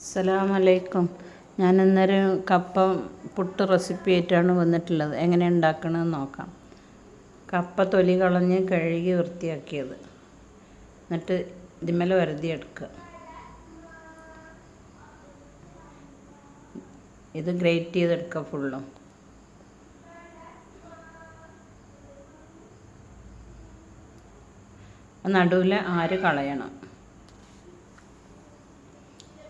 അസ്സലാമലൈക്കും. ഞാൻ ഇന്നൊരു കപ്പ പുട്ട് റെസിപ്പി ആയിട്ടാണ് വന്നിട്ടുള്ളത്. എങ്ങനെ ഉണ്ടാക്കണമെന്ന് നോക്കാം. കപ്പ തൊലി കളഞ്ഞ് കഴുകി വൃത്തിയാക്കിയത്. എന്നിട്ട് ഇതിന്മേൽ എടുക്കുക ഇത് ഗ്രേറ്റ് ചെയ്തെടുക്കുക ഫുള്ളും. നടുവിൽ ആര് കളയണം?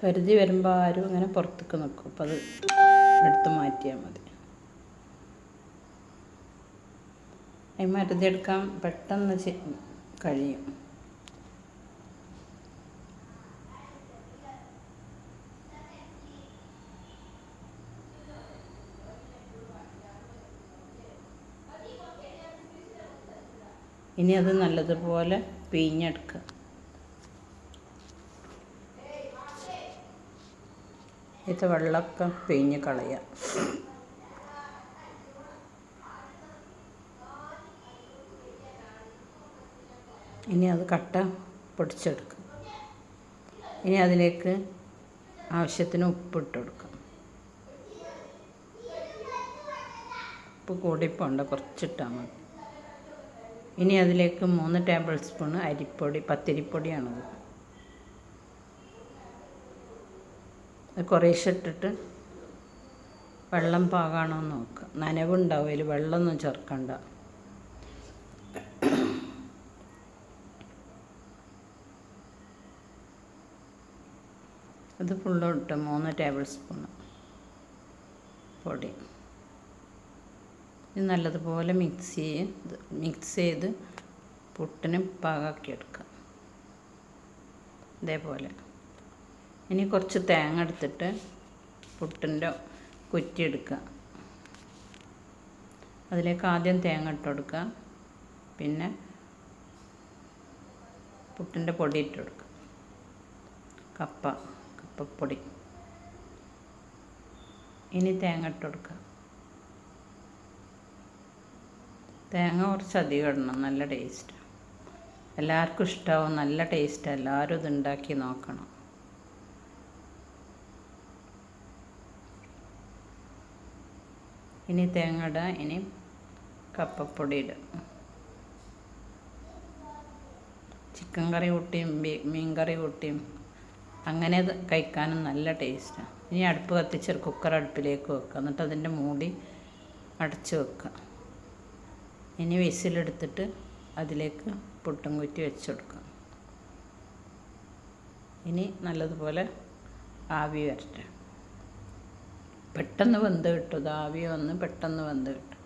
പരിധി വരുമ്പോൾ ആരും അങ്ങനെ പുറത്തേക്ക് നിൽക്കും അപ്പോൾ അത് എടുത്ത് മാറ്റിയാൽ മതി. അതിന് മരുതി എടുക്കാൻ പെട്ടെന്ന് കഴിയും. ഇനി അത് നല്ലതുപോലെ പിഴിഞ്ഞെടുക്കുക. ഇത് വെള്ളമൊക്കെ പിഴിഞ്ഞ് കളയാം ഇനി അത് കട്ട പൊടിച്ചെടുക്കും ഇനി അതിലേക്ക് ആവശ്യത്തിന് ഉപ്പിട്ട് കൊടുക്കാം ഉപ്പ് കൂടിപ്പോണ്ട കുറച്ചിട്ടാൽ മതി. ഇനി അതിലേക്ക് മൂന്ന് ടേബിൾ സ്പൂൺ അരിപ്പൊടി പത്തിരിപ്പൊടിയാണത്. കുറേശ്ശെ ഇട്ടിട്ട് വെള്ളം പാകാണോ എന്ന് നോക്കുക നനവുണ്ടാവും അതിൽ വെള്ളമൊന്നും ചേർക്കണ്ട. ഇത് ഫുള്ളും ഇട്ട് മൂന്ന് ടേബിൾ സ്പൂൺ പൊടി. ഇത് നല്ലതുപോലെ മിക്സ് ചെയ്ത് മിക്സ് ചെയ്ത് പുട്ടിന് പാകാക്കി എടുക്കുക ഇതേപോലെ. ഇനി കുറച്ച് തേങ്ങ എടുത്തിട്ട് പുട്ടിന്റെ കുറ്റി എടുക്കുക. അതിലേക്ക് ആദ്യം തേങ്ങ ഇട്ട് കൊടുക്കുക. പിന്നെ പുട്ടിന്റെ പൊടി ഇട്ട് കൊടുക്കുക. കപ്പ കപ്പപ്പൊടി. ഇനി തേങ്ങ ഇട്ട് കൊടുക്കുക. തേങ്ങ കുറച്ച് അധികം ഇടണം. നല്ല ടേസ്റ്റ് എല്ലാവർക്കും ഇഷ്ടമാവും നല്ല ടേസ്റ്റ് എല്ലാവരും ഇത് ഉണ്ടാക്കി നോക്കണം. ഇനി തേങ്ങ ഇടുക ഇനി കപ്പപ്പൊടി ഇടുക ചിക്കൻ കറി കൂട്ടിയും മീൻ കറി കൂട്ടിയും അങ്ങനെ അത് കഴിക്കാനും നല്ല ടേസ്റ്റാണ് ഇനി അടുപ്പ് കത്തിച്ച് കുക്കർ അടുപ്പിലേക്ക് വെക്കുക. എന്നിട്ട് അതിന്റെ മൂടി അടച്ചു വെക്കുക. ഇനി വിസിലെടുത്തിട്ട് അതിലേക്ക് പുട്ടും കുറ്റി വെച്ച് കൊടുക്കുക. ഇനി നല്ലതുപോലെ ആവി വരട്ടെ. പെട്ടെന്ന് വെന്ത് കിട്ടും. ആവി വന്ന് പെട്ടെന്ന് വെന്ത് കിട്ടും.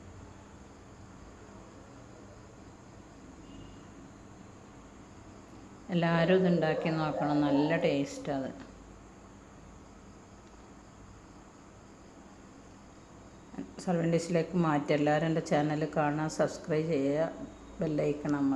എല്ലാവരും ഇതുണ്ടാക്കി നോക്കണം. നല്ല ടേസ്റ്റ് അത്. സർവൻ ഡിഷിലേക്ക് മാറ്റി. എല്ലാവരും എന്റെ ചാനൽ കാണുക. സബ്സ്ക്രൈബ് ചെയ്യുക. ബെല്ലൈക്കണം